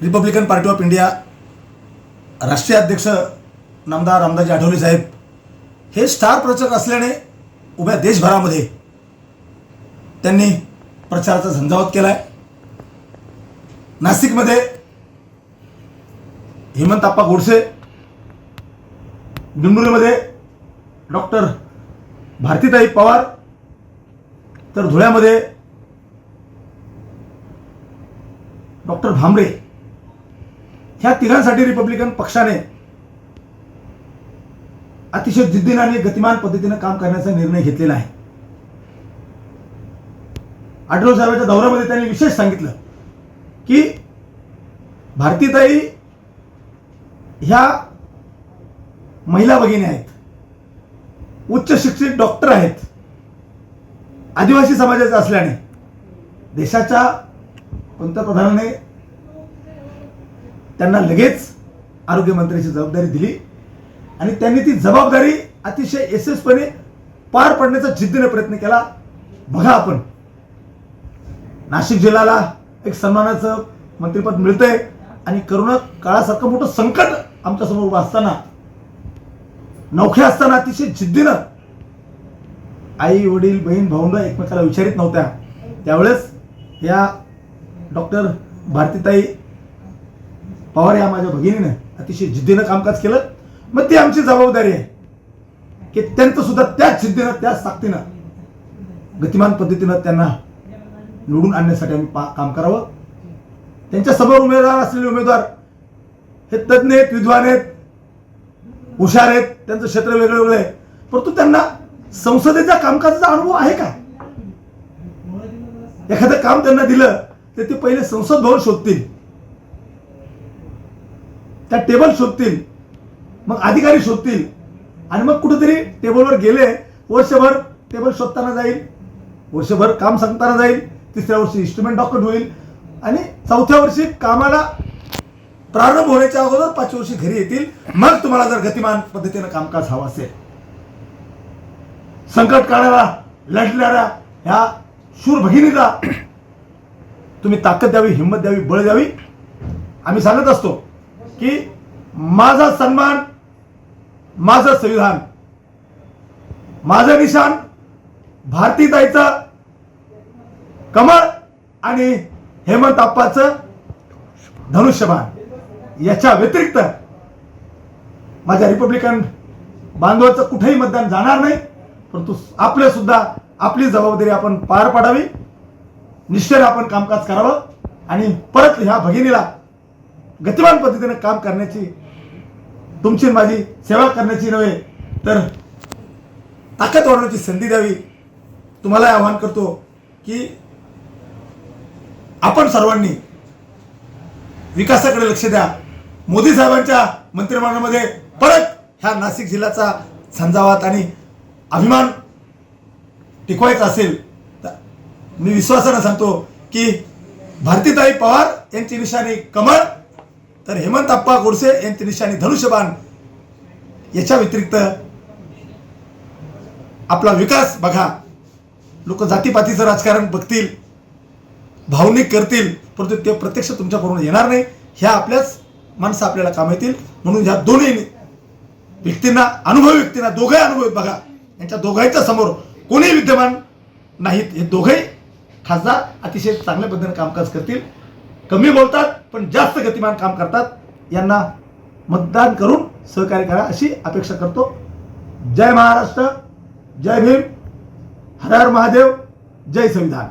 Republican party of India राष्ट्रीय अध्यक्ष नामदार रामदासजी आठवले साहेब हे स्टार प्रचारक असल्याने उभ्या देशभरामध्ये त्यांनी प्रचाराचा झंझावत केला आहे नाशिकमध्ये हेमंत आप्पा गोडसे दिंडोरीमध्ये डॉक्टर भारतीताई पवार तर धुळ्यामध्ये डॉक्टर भांबरे ह्या तिघांसाठी रिपब्लिकन पक्षाने अतिशय जिद्दीनं आणि गतिमान पद्धतीनं काम करण्याचा निर्णय घेतलेला आहे. आठवले साहेबांच्या दौऱ्यामध्ये त्यांनी विशेष सांगितलं की भारतीताई ह्या महिला भगिनी आहेत. उच्च शिक्षित डॉक्टर आहेत. आदिवासी समाजाचे असल्याने देशाच्या पंतप्रधानाने त्यांना लगेच आरोग्यमंत्र्याची जबाबदारी दिली. आणि त्यांनी ती जबाबदारी अतिशय यशस्वीपणे पार पडण्याचा जिद्दीने प्रयत्न केला. बघा आपण. नाशिक जिल्ह्याला एक सन्मानाचं मंत्रिपद मिळतंय. आणि करोना काळासारखं मोठं संकट आमच्यासमोर उभं असताना नौखे असताना अतिशय जिद्दीनं आई वडील बहीण भाऊंड एकमेकाला विचारित नव्हत्या. त्यावेळेस या डॉक्टर भारतीताई पवार या माझ्या भगिनीनं अतिशय जिद्दीनं कामकाज केलं. मग ती आमची जबाबदारी आहे. की त्यांचं सुद्धा त्याच जिद्दीनं त्याच ताकदीनं गतिमान पद्धतीनं त्यांना निवडून आणण्यासाठी आम्ही पा काम करावं. त्यांच्यासमोर उमेदवार असलेले उमेदवार हे तज्ज्ञ आहेत विद्वान आहेत हुशार आहेत त्यांचं क्षेत्र वेगळं वेगळं आहे. परंतु त्यांना संसदेच्या कामकाजाचा अनुभव आहे का? एखादं काम त्यांना दिलं तर ते पहिले संसद भवन शोधतील. त्या टेबल शोधतील मग अधिकारी शोधतील आणि मग कुठेतरी टेबलवर गेले वर्षभर टेबल शोधताना जाईल वर्षभर काम सांगताना जाईल तिसऱ्या वर्षी इन्स्ट्रुमेंट डॉक्टर होईल आणि चौथ्या वर्षी कामाला प्रारंभ होण्याच्या अगोदर पाचव्या वर्षी घरी येतील मग तुम्हाला जर गतिमान पद्धतीनं कामकाज हवं असेल. संकट काळाला लढणाऱ्या ह्या शूर भगिनीला तुम्ही ताकद द्यावी हिंमत द्यावी बळ द्यावी. आम्ही सांगत असतो की माझा सन्मान माझं संविधान माझं निशान भारतीताईचं कमळ आणि हेमंत आप्पाचं धनुष्यबाण. याच्या व्यतिरिक्त माझ्या रिपब्लिकन बांधवाचं कुठेही मतदान जाणार नाही परंतु आपले सुद्धा आपली जबाबदारी आपण पार पाडावी. निश्चय आपण कामकाज करावं आणि परत ह्या भगिनीला गतिमान पद्धतीने काम करण्याची तुमची माझी सेवा करण्याची नव्हे तर ताकद वाढवण्याची संधी द्यावी. तुम्हाला आवाहन करतो की आपण सर्वांनी विकासाकडे लक्ष द्या. मोदी साहेबांच्या मंत्रिमंडळामध्ये परत ह्या नाशिक जिल्ह्याचा संजावात आणि अभिमान टिकवायचा असेल तर मी विश्वासानं सांगतो की भारतीताई पवार यांची निशाणी कमळ तर हेमंत अप्पा गोडसे यांचे निशाणी धनुष्यबाण याच्या व्यतिरिक्त आपला विकास बघा. लोक जातीपातीचं राजकारण बघतील भावनिक करतील परंतु ते प्रत्यक्ष तुमच्याकडून येणार नाही. ह्या आपल्याच माणसं आपल्याला काम येतील. म्हणून ह्या दोन्ही व्यक्तींना अनुभवी व्यक्तींना दोघंही अनुभवी बघा. यांच्या दोघांच्या समोर कोणी विद्यमान नाहीत. हे दोघंही खासदार अतिशय चांगल्या पद्धतीने कामकाज करतील. कमी बोलतात पण जास्त गतिमान काम करतात यांना मतदान करून सहकार्य करा अशी अपेक्षा करतो. जय महाराष्ट्र जय भीम हर हर महादेव जय संविधान.